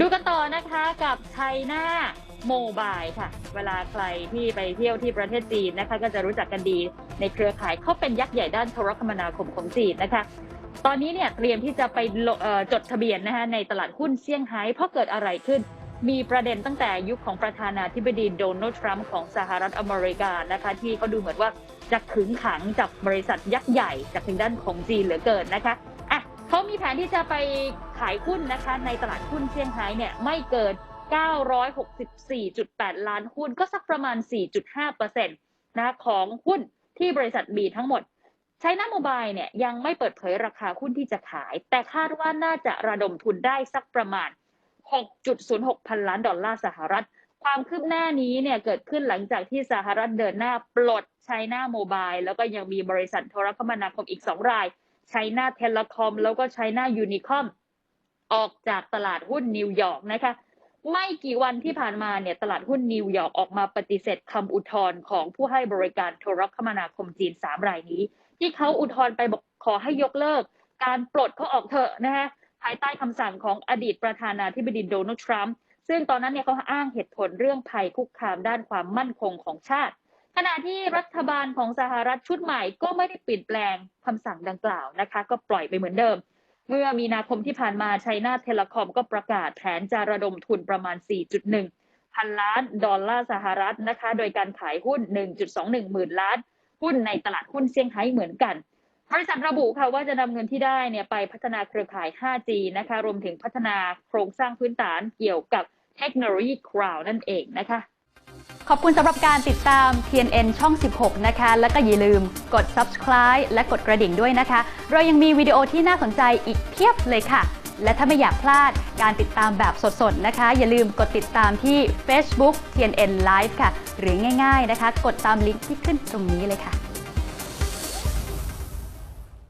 ดูกันต่อนะคะกับไชน่าโมบายค่ะ เวลาใครที่ไปเที่ยวที่ประเทศจีนนะคะ ก็จะรู้จักกันดีในเครือข่ายเขาเป็นยักษ์ใหญ่ด้านโทรคมนาคมของจีนนะคะ ตอนนี้เนี่ยเตรียมที่จะไปจดทะเบียนนะคะในตลาดหุ้นเซี่ยงไฮ้เพราะเกิดอะไรขึ้น มีประเด็นตั้งแต่ยุคของประธานาธิบดีโดนัลด์ทรัมป์ของสหรัฐอเมริกานะคะ ที่เขาดูเหมือนว่าจะขึงขังจับบริษัทยักษ์ใหญ่จากทางด้านของจีนเหลือเกินนะคะ เขามีแผนที่จะไปขายหุ้นนะคะในตลาดหุ้นเซี่ยงไฮ้เนี่ยไม่เกิน 964.8 ล้านหุ้นก็สักประมาณ 4.5%นะคะของหุ้นที่บริษัทมีทั้งหมดใช้หน้าโมบายเนี่ยยังไม่เปิดเผยราคาหุ้นที่จะขาย แต่คาดว่าน่าจะระดมทุนได้สักประมาณ 6.06 พันล้านดอลลาร์สหรัฐ ความคืบหน้านี้เนี่ยเกิดขึ้นหลังจากที่สหรัฐเดินหน้าปลดใช้หน้าโมบายแล้วก็ยังมีบริษัทโทรคมนาคมอีก 2 ราย ใช้หน้าเทเลคอมแล้วก็ใช้หน้ายูนิคอมออกจากตลาดหุ้นนิวยอร์กนะคะไม่กี่วันที่ผ่านมาเนี่ยตลาดหุ้นนิวยอร์กออกมาปฏิเสธคำอุทธรณ์ของผู้ให้บริการโทรคมนาคมจีน 3 รายนี้ ที่เขาอุทธรณ์ไปบอกขอให้ยกเลิก การปลดเขาออกเถอะนะคะภายใต้คำสั่งของอดีตประธานาธิบดีโดนัลด์ทรัมป์ซึ่งตอนนั้นเนี่ยเขาอ้างเหตุผลเรื่องภัยคุกคามด้านความมั่นคงของชาติ ขณะที่รัฐบาลของสหรัฐชุดใหม่ก็ไม่ได้เปลี่ยนแปลงคำสั่งดังกล่าวนะคะ ก็ปล่อยไปเหมือนเดิม เมื่อมีนาคมที่ผ่านมาไชน่าเทเลคอมก็ประกาศแผนจะระดมทุนประมาณ 4.1 พันล้านดอลลาร์สหรัฐนะคะ โดยการขายหุ้น 1.21 หมื่นล้าน หุ้นในตลาดหุ้นเซี่ยงไฮ้เหมือนกัน บริษัทระบุค่ะว่าจะนำเงินที่ได้เนี่ยไปพัฒนาเครือข่าย 5G นะคะรวมถึงพัฒนาโครงสร้างพื้นฐานเกี่ยวกับเทคโนโลยีคลาวด์นั่นเองนะคะ ขอบคุณสำหรับการติดตาม TNN ช่อง 16 นะคะ แล้วก็อย่าลืมกด subscribe และกดกระดิ่งด้วยนะคะ เรายังมีวิดีโอที่น่าสนใจอีกเพียบเลยค่ะ และถ้าไม่อยากพลาดการติดตามแบบสดๆ นะคะ อย่าลืมกดติดตามที่ Facebook TNN Live ค่ะ หรือง่ายๆนะคะ กดตามลิงก์ที่ขึ้นตรงนี้เลยค่ะ